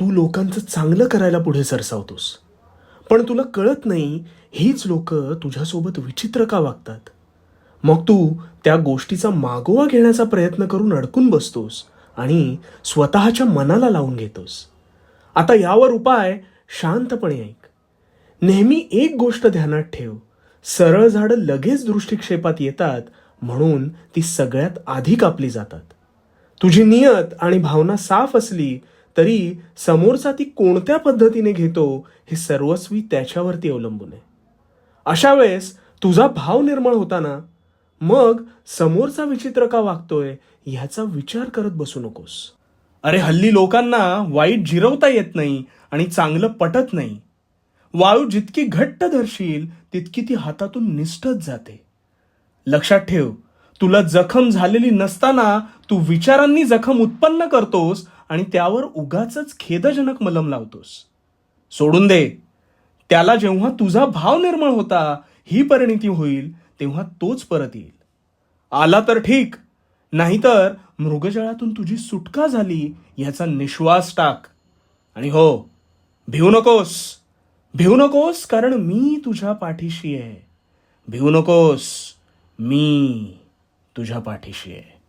तू लोकांचं चांगलं करायला पुढे सरसावतोस. पण तुला कळत नाही हीच लोक तुझ्यासोबत विचित्र का वागतात? मग तू त्या गोष्टीचा मागोवा घेण्याचा प्रयत्न करून अडकून बसतोस आणि स्वतःच्या मनाला लावून घेतोस. आता यावर उपाय शांतपणे ऐक. नेहमी एक गोष्ट ध्यानात ठेव. सरळ झाडं लगेच दृष्टिक्षेपात येतात म्हणून ती सगळ्यात आधी कापली जातात. तुझी नियत आणि भावना साफ असली तरी समोरचा ती कोणत्या पद्धतीने घेतो हे सर्वस्वी त्याच्यावरती अवलंबून आहे. अशा वेळेस तुझा भाव निर्मळ होताना मग समोरचा विचित्र का वागतोय ह्याचा विचार करत बसू नकोस. अरे हल्ली लोकांना वाईट जिरवता येत नाही आणि चांगलं पटत नाही. वाळू जितकी घट्ट धरशील तितकी ती हातातून निष्ठत जाते. लक्षात ठेव तुला जखम झालेली नसताना तू विचारांनी जखम उत्पन्न करतोस आणि त्यावर उगाच खेदजनक मलम लावतोस. सोडून दे. त्याला जेव्हा तुझा भाव निर्मळ होता ही परिणिती होईल तेव्हा तोच परत येईल. आला तर ठीक. नाहीतर मृगजळातून तुझी सुटका झाली याचा निश्वास टाक. आणि हो भिवू नकोस. भिवू नकोस कारण मी तुझ्या पाठीशी आहे. भिवू नकोस. मी तुझ्या पाठीशी आहे.